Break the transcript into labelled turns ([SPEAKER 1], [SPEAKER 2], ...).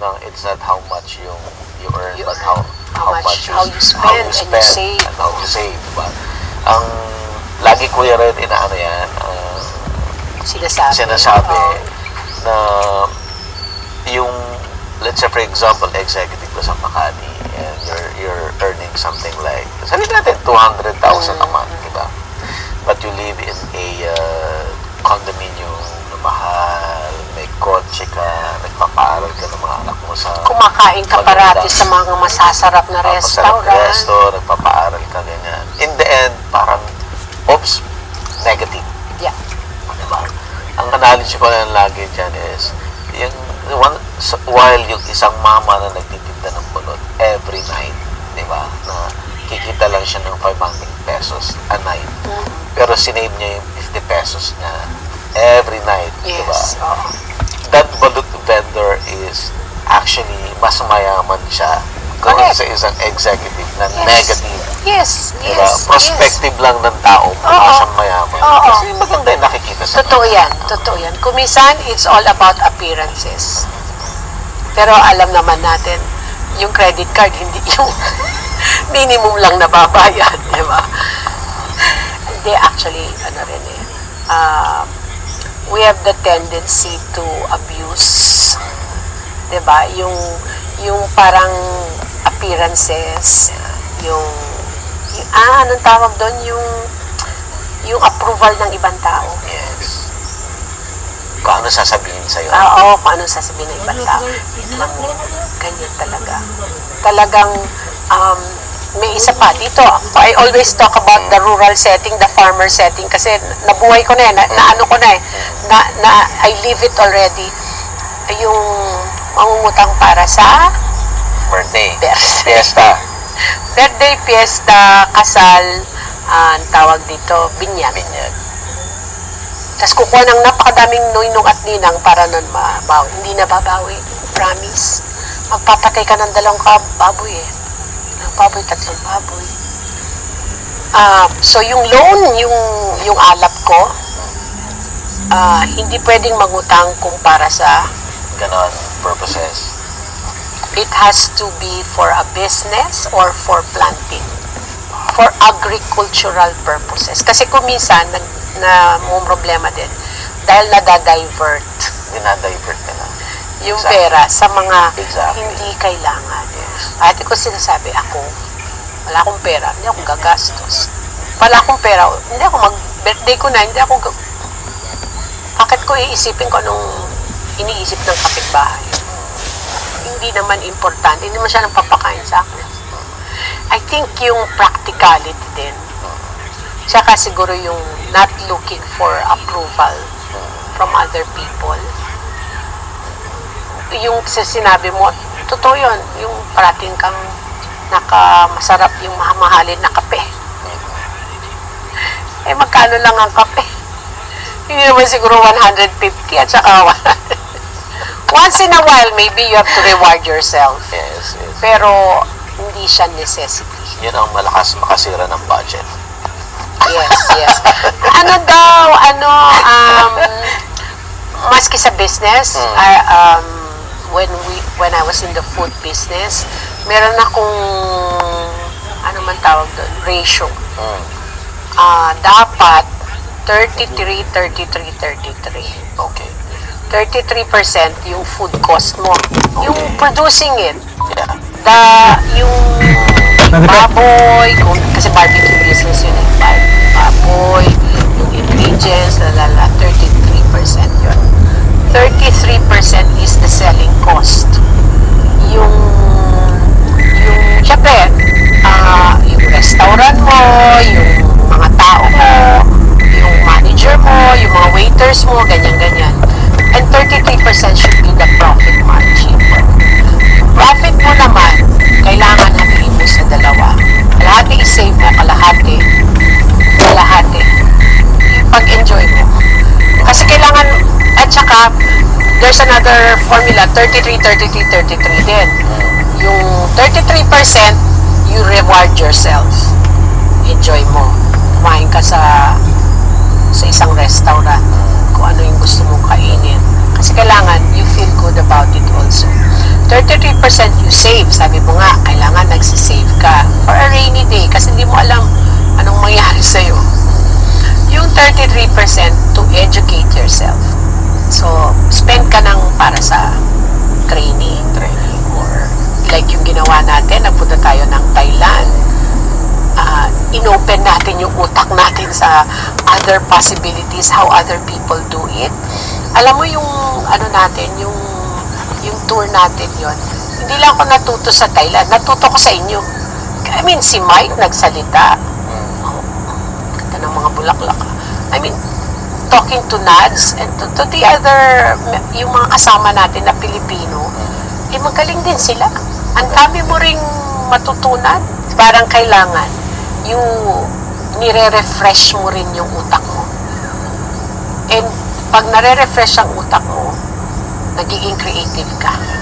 [SPEAKER 1] ng it's not how much yung you earn,
[SPEAKER 2] You
[SPEAKER 1] but
[SPEAKER 2] earn,
[SPEAKER 1] how,
[SPEAKER 2] how much- how you spend and you save.
[SPEAKER 1] and how you save, diba? Ang lagi kuya rin inaano yan, ah,
[SPEAKER 2] Sinasabi.
[SPEAKER 1] sinasabi
[SPEAKER 2] Oo.
[SPEAKER 1] na yung let's say for example executive ka sa Makati and you're you're earning something like sabi natin 200,000 a month di ba but you live in a uh, condominium na mahal kotse ka nagpapaaral ka ng mga anak mo sa
[SPEAKER 2] Kumakain ka parati sa mga masasarap na restaurant.
[SPEAKER 1] resto, nagpapaaral ka ganyan in the end parang oops negative
[SPEAKER 2] Yeah.
[SPEAKER 1] Diba? Ang analogy ko lang lagi dyan is, yung one, while yung isang mama na nagtitinda ng pulot every night, di ba, na kikita lang siya ng 500 pesos a night. Pero sinave niya yung 50 pesos niya every night, di ba?
[SPEAKER 2] Yes.
[SPEAKER 1] That balut vendor is actually mas mayaman siya
[SPEAKER 2] Correct.
[SPEAKER 1] kung sa isang executive na
[SPEAKER 2] Yes.
[SPEAKER 1] negative.
[SPEAKER 2] Yes,
[SPEAKER 1] Diba?
[SPEAKER 2] yes,
[SPEAKER 1] Perspective lang ng tao mukha
[SPEAKER 2] Oo.
[SPEAKER 1] siyang mayaman.
[SPEAKER 2] Oo.
[SPEAKER 1] Kasi maganda yung nakikita sa
[SPEAKER 2] Totoo yan, totoo yan. Kumisan, it's all about appearances. Pero alam naman natin, yung credit card, hindi yung minimum lang nababayad, di ba? Hindi, actually, ano rin eh, um, we have the tendency to abuse, di ba? Yung, yung parang appearances, yung, yung ah, anong tawag doon? Yung, yung approval ng ibang tao.
[SPEAKER 1] Yes. Kung ano sasabihin sa'yo.
[SPEAKER 2] Ah, oo, kung anong sasabihin ng ibang tao. Alam mo, ganyan talaga. Talagang, um, may isa pa dito. I always talk about the rural setting, the farmer setting, kasi nabuhay ko na yan, na, na ano ko na eh, na, na I live it already. Yung mangungutang para sa
[SPEAKER 1] Birthday.
[SPEAKER 2] Birthday.
[SPEAKER 1] Fiesta.
[SPEAKER 2] birthday, fiesta, kasal, ah, ang tawag dito, binyag.
[SPEAKER 1] Binyag.
[SPEAKER 2] Tapos kukuha ng napakadaming ninong at ninang para nun mabawi. Hindi na babawi. Promise. Magpapatay ka ng dalawang kab baboy eh. Dalawang baboy, tatlong baboy. Ah, so yung loan, yung, yung alap ko, ah, hindi pwedeng mangutang kung para sa
[SPEAKER 1] Ganon. Purposes.
[SPEAKER 2] it has to be for a business or for planting for agricultural purposes kasi kung minsan nag, na may problema din dahil nadadivert
[SPEAKER 1] Dinadivert na.
[SPEAKER 2] yung
[SPEAKER 1] Exactly.
[SPEAKER 2] pera sa mga
[SPEAKER 1] Exactly.
[SPEAKER 2] hindi kailangan ate ko sinasabi ako wala akong pera hindi ako gagastos. Wala akong pera hindi ako mag birthday ko na hindi ako bakit ko iisipin ko anong iniisip ng kapitbahay? Hindi naman importante hindi naman siya nang papakain sa akin. I think yung practicality din tsaka siguro yung not looking for approval from other people. Yung sinabi mo, totoo yun, yung parating kang nakamasarap yung mahamahalin na kape. Eh, magkano lang ang kape? Hindi naman siguro 150 at saka 100. Once in a while, maybe you have to reward yourself.
[SPEAKER 1] Yes, yes.
[SPEAKER 2] Pero, hindi siya necessity.
[SPEAKER 1] Yun ang malakas makasira ng budget.
[SPEAKER 2] Yes, yes. ano daw, ano, um, maski sa business,
[SPEAKER 1] Mm.
[SPEAKER 2] I, um, when we, when I was in the food business, meron akong, ano man tawag doon, ratio.
[SPEAKER 1] Mm.
[SPEAKER 2] Ah, dapat 33, 33, 33.
[SPEAKER 1] Okay.
[SPEAKER 2] 33% yung food cost mo. Yung producing it.
[SPEAKER 1] Yeah.
[SPEAKER 2] The, yung baboy, kung, kasi barbecue business yun eh, baboy, yung ingredients, lalala, 33% yun. 33% is the selling cost. Yung, yung, syempre, ah, yung restaurant mo, yung mga tao mo, yung manager mo, yung mga waiters mo, ganyan-ganyan. And 33% should be the profit margin. Profit mo naman, kailangan hatiin mo sa dalawa. Kalahati i-save mo, kalahati, kalahati. Pag-enjoy mo. Kasi kailangan, at saka, there's another formula, 33, 33, 33 din. Yung 33%, you reward yourself. Enjoy mo. Kumain ka sa also. 33% you save. Sabi mo nga, kailangan nagsisave ka for a rainy day kasi hindi mo alam anong mangyari sa'yo. Yung 33% to educate yourself. So, spend ka ng para sa training.
[SPEAKER 1] Training.
[SPEAKER 2] Or like yung ginawa natin, nagpunta tayo ng Thailand. Ah, inopen natin yung utak natin sa other possibilities, how other people do it. Alam mo yung ano natin, yung yung tour natin yon hindi lang ako natuto sa Thailand, natuto ko sa inyo. I mean, si Mike nagsalita. Oh, ganda ng mga bulaklak. I mean, talking to Nads and to, to the other, yung mga kasama natin na Pilipino, eh magaling din sila. Ang dami mo ring matutunan. Parang kailangan yung nire-refresh mo rin yung utak mo. And pag nare-refresh ang utak mo, nagiging creative ka.